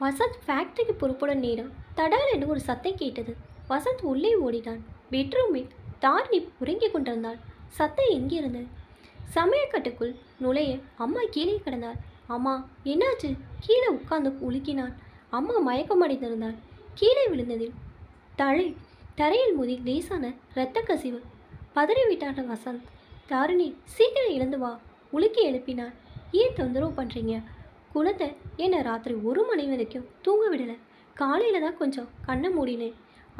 வசந்த் ஃபேக்டரிக்கு புறப்படும் நேரம். தடால் என்று ஒரு சத்தம் கேட்டது. வசந்த் உள்ளே ஓடினான். பெட்ரூமில் தாரிணி உறங்கிக் கொண்டிருந்தாள். சத்தம் எங்கிருந்து சமையக்கட்டுக்குள் நுழைய அம்மா கீழே கிடந்தாள். அம்மா என்னாச்சு? கீழே உட்கார்ந்து உலுக்கினான் அம்மா மயக்கமடைந்திருந்தாள் கீழே விழுந்ததில் தழை தரையில் மோதி லேசான இரத்த கசிவு. பதறிவிட்டான வசந்த். தாரிணி சீக்கிரம் எழுந்து வா. உலுக்கி எழுப்பினான் ஏன் தொந்தரவு பண்ணுறீங்க குழந்தை என்னை ராத்திரி ஒரு மணி வரைக்கும் தூங்க விடலை. காலையில் தான் கொஞ்சம் கண்ணை மூடினேன்.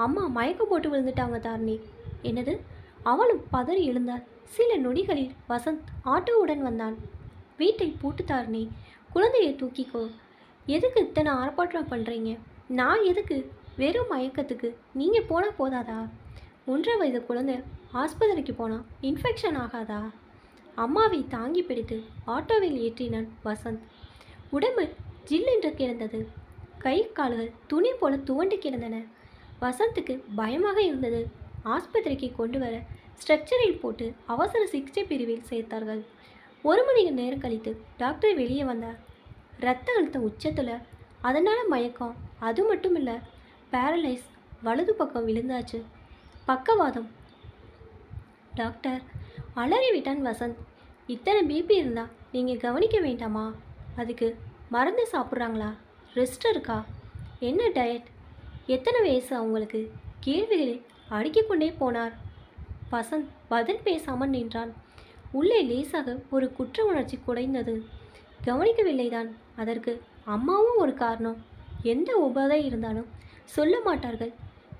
அம்மா மயக்கம் போட்டு விழுந்துட்டாங்க தாரிணி. என்னது? அவளும் பதறி எழுந்தாள். சில நொடிகளில் வசந்த் ஆட்டோவுடன் வந்தான். வீட்டை பூட்டு தாரிணி குழந்தையை தூக்கிக்கோ. எதுக்கு இத்தனை ஆர்ப்பாட்டம் பண்ணுறீங்க நான் எதுக்கு? வெறும் மயக்கத்துக்கு நீங்கள் போனால் போதாதா? ஒன்றரை வயது குழந்தை ஆஸ்பத்திரிக்கு போனால் இன்ஃபெக்ஷன் ஆகாதா? அம்மாவை தாங்கி பிடித்து ஆட்டோவில் ஏற்றினான் வசந்த். உடம்பு ஜில்லென்று கிடந்தது. கை கால்கள் துணி போல துவண்டு கிடந்தன. வசந்துக்கு பயமாக இருந்தது. ஆஸ்பத்திரிக்கு கொண்டு வர ஸ்ட்ரக்சரில் போட்டு அவசர சிகிச்சை பிரிவில் சேர்த்தார்கள். ஒரு மணி நேரம் கழித்து டாக்டர் வெளியே வந்தார். ரத்த அழுத்தம் உச்சத்தில். அதனால் மயக்கம். அது மட்டும் இல்லை பேரலைஸ் வலது பக்கம் விழுந்தாச்சு. பக்கவாதம். டாக்டர் அலறி விட்டான் வசந்த். இத்தனை பிபி இருந்தால் நீங்கள் கவனிக்க வேண்டாமா? அதுக்கு மருந்து சாப்பிட்றாங்களா? ரெஸ்ட் இருக்கா? என்ன டயட் எத்தனை வயசு அவங்களுக்கு? கேள்விகளை அடுக்கி கொண்டே போனார். வசந்த் பதில் பேசாமல் நின்றான். உள்ளே லேசாக ஒரு குற்ற உணர்ச்சி குறைந்தது கவனிக்கவில்லைதான். அதற்கு அம்மாவும் ஒரு காரணம். எந்த உபாதை இருந்தாலும் சொல்ல மாட்டார்கள்.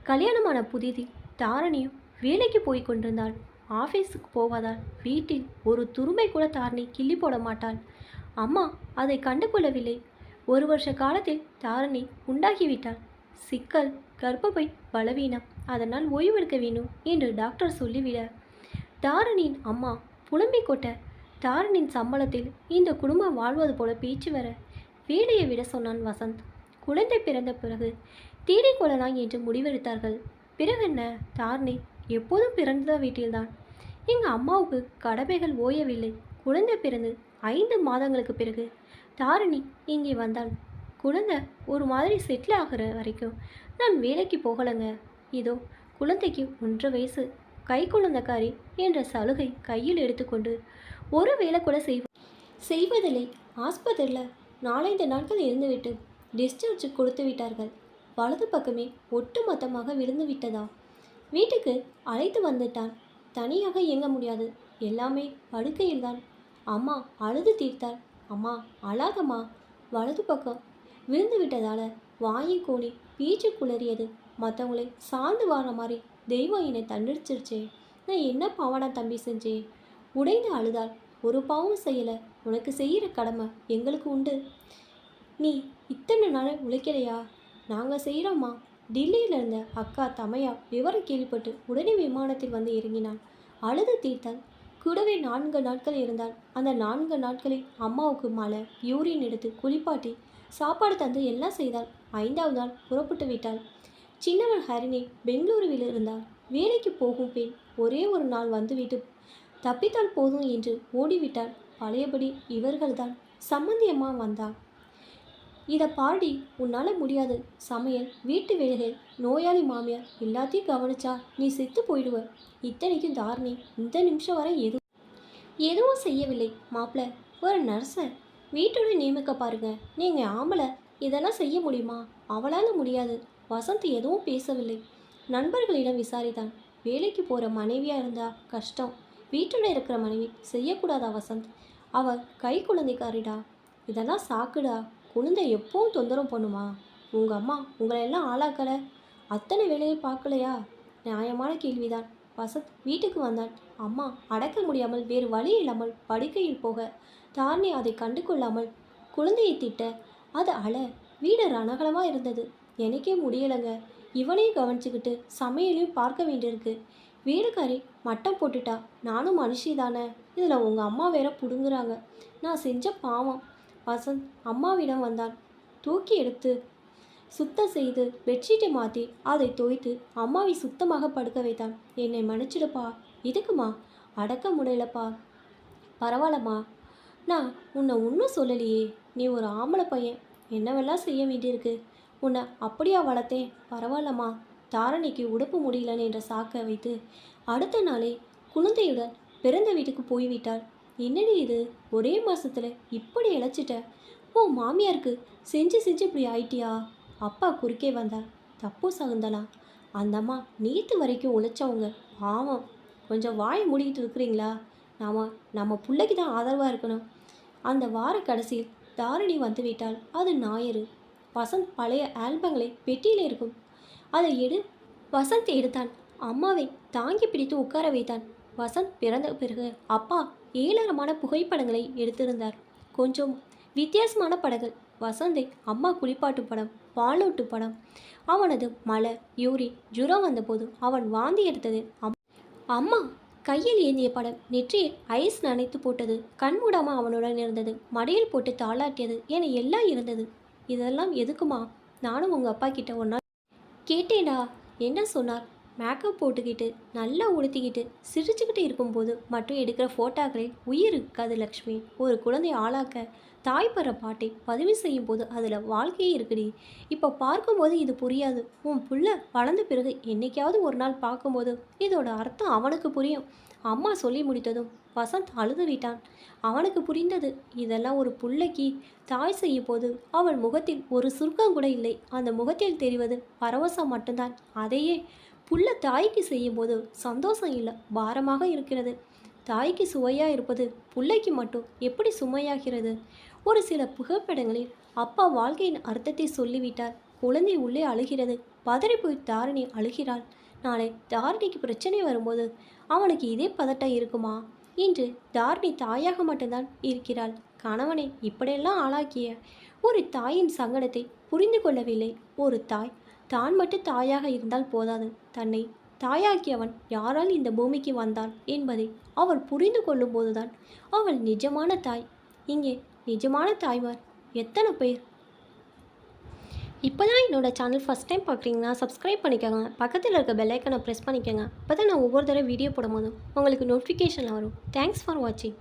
கல்யாணமான புதிதில் தாரணியும் வேலைக்கு போய் கொண்டிருந்தாள். ஆஃபீஸுக்கு போவதால் வீட்டில் ஒரு துருமை கூட தாரணி கிள்ளி போட மாட்டாள். அம்மா அதை கண்டு கொள்ளவில்லை ஒரு வருஷ காலத்தில் தாரணி உண்டாகிவிட்டாள். சிக்கல் கர்ப்பப்பை பலவீனம் அதனால் ஓய்வெடுக்க வேணும் என்று டாக்டர் சொல்லிவிட. தாரணியின் அம்மா புலம்பிக் கொட்ட தாரணின் சம்பளத்தில் இந்த குடும்பம் வாழ்வது போல பேச்சு வர வேலையை விட சொன்னான் வசந்த். குழந்தை பிறந்த பிறகு தேடிக் கொள்ளலாம் என்று முடிவெடுத்தார்கள். பிறகு என்ன? தாரணி எப்போதும் பிறந்த வீட்டில்தான். எங்கள் அம்மாவுக்கு கடமைகள் ஓயவில்லை. குழந்தை பிறந்து ஐந்து மாதங்களுக்கு பிறகு தாரிணி இங்கே வந்தாள். குழந்தை ஒரு மாதிரி செட்டில் ஆகிற வரைக்கும் நான் வேலைக்கு போகலைங்க. இதோ குழந்தைக்கு ஒன்றரை வயசு. கை குழந்தைக்காரி என்ற சலுகை கையில் எடுத்துக்கொண்டு ஒரு வேலை கூட செய்வ செய்வதில்லை. ஆஸ்பத்திரியில் நாலஞ்சு நாட்கள் இருந்துவிட்டு டிஸ்சார்ஜ் கொடுத்து விட்டார்கள். வலது பக்கமே ஒட்டுமொத்தமாக விழுந்து விட்டதா? வீட்டுக்கு அழைத்து வந்துட்டான். தனியாக இயங்க முடியாது. எல்லாமே படுக்கையில்தான். அம்மா அழுது தீர்த்தாள். அம்மா அழாதம்மா. வலது பக்கம். விழுந்து விட்டதால வாயை கோணி பீச்சு குளறியது. மற்றவங்களை சார்ந்து வார மாதிரி தெய்வம் என்னை தண்டிச்சிருச்சே. நான் என்ன பாவாடா தம்பி செஞ்சேன்? உடைந்து அழுதாள். ஒரு பாவம் செய்யலை. உனக்கு செய்கிற கடமை எங்களுக்கு உண்டு. நீ இத்தனை நாள் உழைக்கலையா? நாங்கள் செய்கிறோம்மா டில்லியில் இருந்த அக்கா தமையா விவரம் கேள்விப்பட்டு உடனே விமானத்தில் வந்து இறங்கினாள். அழுது தீர்த்தால் கூடவே நான்கு நாட்கள் இருந்தான். அந்த நான்கு நாட்களில் அம்மாவுக்கு மழை யூரின் எடுத்து குளிப்பாட்டி சாப்பாடு தந்து எல்லாம் செய்தாள். ஐந்தாவது நாள் புறப்பட்டு விட்டாள். சின்னவள் ஹரிணி பெங்களூருவில் இருந்தால் வேலைக்கு போகும் பெண் ஒரே ஒரு நாள் வந்துவிட்டு தப்பித்தால் போதும் என்று ஓடிவிட்டாள். பழையபடி இவர்கள்தான் சம்மந்தியம்மா வந்தாள். இதை பாடி உன்னால் முடியாது. சமையல் வீட்டு வேலைகள் நோயாளி மாமியார் எல்லாத்தையும் கவனிச்சா நீ செத்து போயிடுவ. இத்தனைக்கும் தாரணி இந்த நிமிஷம் வரை எது எதுவும் செய்யவில்லை. மாப்பிள்ள ஒரு நர்ஸை வீட்டோட நியமிக்க பாருங்க. நீங்கள் ஆம்பளை இதெல்லாம் செய்ய முடியுமா? அவளால் முடியாது. வசந்த் எதுவும் பேசவில்லை. நண்பர்களிடம் விசாரித்தான். வேலைக்கு போகிற மனைவியாக இருந்தா கஷ்டம். வீட்டில் இருக்கிற மனைவி செய்யக்கூடாதா வசந்த்? அவள் கை குழந்தைக்காரிடா. இதெல்லாம் சாக்குடா. குழந்தை எப்பவும் தொந்தரவு பண்ணுமா? உங்கள் அம்மா உங்களை எல்லாம் ஆளாக்கலை. அத்தனை வேலையை பார்க்கலையா? நியாயமான கேள்விதான். வசந்த் வீட்டுக்கு வந்தான். அம்மா அடக்க முடியாமல் வேறு வழி இல்லாமல் படுக்கையில் போக தானே அதை கண்டு கொள்ளாமல் குழந்தையை திட்ட அது அழ வீடு ரணகலமாக இருந்தது. எனக்கே முடியலைங்க. இவனையும் கவனிச்சுக்கிட்டு சமையலையும் பார்க்க வேண்டியிருக்கு. வீடுக்காரி மட்டம் போட்டுட்டா நானும் மனுஷி தானே. இதில் உங்கள் அம்மா வேற பிடுங்குறாங்க. நான் செஞ்ச பாவம். வசந்த் அம்மாவிடம் வந்தான் தூக்கி எடுத்து சுத்தம் செய்து பெட்ஷீட்டை மாற்றி அதை தோய்த்து அம்மாவை சுத்தமாக படுக்க வைத்தான் என்னை மன்னிச்சிடுப்பா. இதுக்குமா? அடக்க முடியலப்பா பரவாயில்லம்மா. நான் உன்னை ஒன்றும் சொல்லலையே. நீ ஒரு ஆம்பளை பையன். என்னவெல்லாம் செய்ய வேண்டியிருக்கு? உன்னை அப்படியா வளர்த்தேன். பரவாயில்லம்மா. தாரணிக்கு உடுப்பு முடியலன்னு என்ற சாக்கை வைத்து அடுத்த நாளே குழந்தையுடன் பிறந்த வீட்டுக்கு போய்விட்டாள். என்னடி இது? ஒரே மாதத்தில் இப்படி இழைச்சிட்ட? ஓ மாமியாருக்கு செஞ்சு செஞ்சு இப்படி ஆயிட்டியா? அப்பா குறுக்கே வந்தார் தப்பு சகுந்தலா. அந்த அம்மா நேற்று வரைக்கும் உழைச்சவங்க பாவம். கொஞ்சம் வாய் மூடிக்கிட்டு இருக்கிறீங்களா? நாம நம்ம பிள்ளைக்கு தான் ஆதரவாக இருக்கணும். அந்த வார கடைசியில் தாரிணி வந்து விட்டால் அது ஞாயிறு. வசந்த் பழைய ஆல்பங்களை பெட்டியில் இருக்கும். அதை எடு. வசந்த் எடுத்தான். அம்மாவை தாங்கி பிடித்து உட்கார வைத்தான். வசந்த் பிறந்த பிறகு அப்பா ஏளனமான புகைப்படங்களை எடுத்திருந்தார். கொஞ்சம் வித்தியாசமான படங்கள். வசந்தை அம்மா குளிப்பாட்டு படம் பாலோட்டு படம். அவனது மலை யூரி ஜுரம் வந்தபோது அவன் வாந்தி எடுத்தது அம்- அம்மா கையில் ஏந்திய படம் நெற்றியில் ஐஸ் நனைத்து போட்டது கண்மூடாமல் அவனுடன் இருந்தது மடியில் போட்டு தாளாட்டியது என எல்லாம் இருந்தது. இதெல்லாம் எதுக்குமா? நானும் உங்கள் அப்பா கிட்ட ஒரு நாள் கேட்டேடா என்ன சொன்னார்? மேக்கப் போட்டுக்கிட்டு நல்லா உடுத்திக்கிட்டு சிரிச்சுக்கிட்டு இருக்கும்போது மட்டும் எடுக்கிற ஃபோட்டோக்களில் உயிர் இருக்காது லக்ஷ்மி. ஒரு குழந்தை ஆளாக்க தாய்ப்பற பாட்டை பதிவு செய்யும் போது அதில் வாழ்க்கையே இருக்குடி. இப்போ பார்க்கும்போது இது புரியாது. உன் புள்ள வளர்ந்த பிறகு என்னைக்காவது ஒரு நாள் பார்க்கும்போது இதோட அர்த்தம் அவனுக்கு புரியும். அம்மா சொல்லி முடித்ததும் வசந்த் அழுது விட்டான். அவனுக்கு புரிந்தது இதெல்லாம் ஒரு புள்ளைக்கு தாய் செய்யும் போது அவள் முகத்தில் ஒரு சுருக்கம் கூட இல்லை. அந்த முகத்தில் தெரிவது பரவசம் மட்டும்தான். அதையே புள்ள தாய்க்கு செய்யும்போது சந்தோஷம் இல்லை பாரமாக இருக்கிறது. தாய்க்கு சுவையாக இருப்பது பிள்ளைக்கு மட்டும் எப்படி சுமையாகிறது? ஒரு சில புகைப்படங்களில் அப்பா வாழ்க்கையின் அர்த்தத்தை சொல்லிவிட்டார். குழந்தை உள்ளே அழுகிறது. பதறி போய் தாரிணி அழுகிறாள். நாளை தாரிணிக்கு பிரச்சனை வரும்போது அவனுக்கு இதே பதட்டம் இருக்குமா? இன்று தாரிணி தாயாக மட்டும்தான் இருக்கிறாள். கணவனை இப்படியெல்லாம் ஆளாக்கிய ஒரு தாயின் சங்கடத்தை புரிந்து கொள்ளவில்லை. ஒரு தாய் தான் மட்டும் தாயாக இருந்தால் போதாது. தன்னை தாயாக்கியவன் யாரால் இந்த பூமிக்கு வந்தான் என்பதை அவள் புரிந்து கொள்ளும்போதுதான் அவள் நிஜமான தாய். இங்கே நிஜமான தாய்மார். எத்தனை பேர்? இப்போ தான் என்னோட சேனல் ஃபஸ்ட் டைம் பார்க்குறீங்கன்னா சப்ஸ்கிரைப் பண்ணிக்கோங்க. பக்கத்தில் இருக்க பெல்லைக்கனை ப்ரெஸ் பண்ணிக்கோங்க. அப்போ தான் நான் ஒவ்வொரு தடவை வீடியோ போடும்போதும் உங்களுக்கு நோட்டிஃபிகேஷன் வரும். தேங்க்ஸ் ஃபார் வாட்சிங்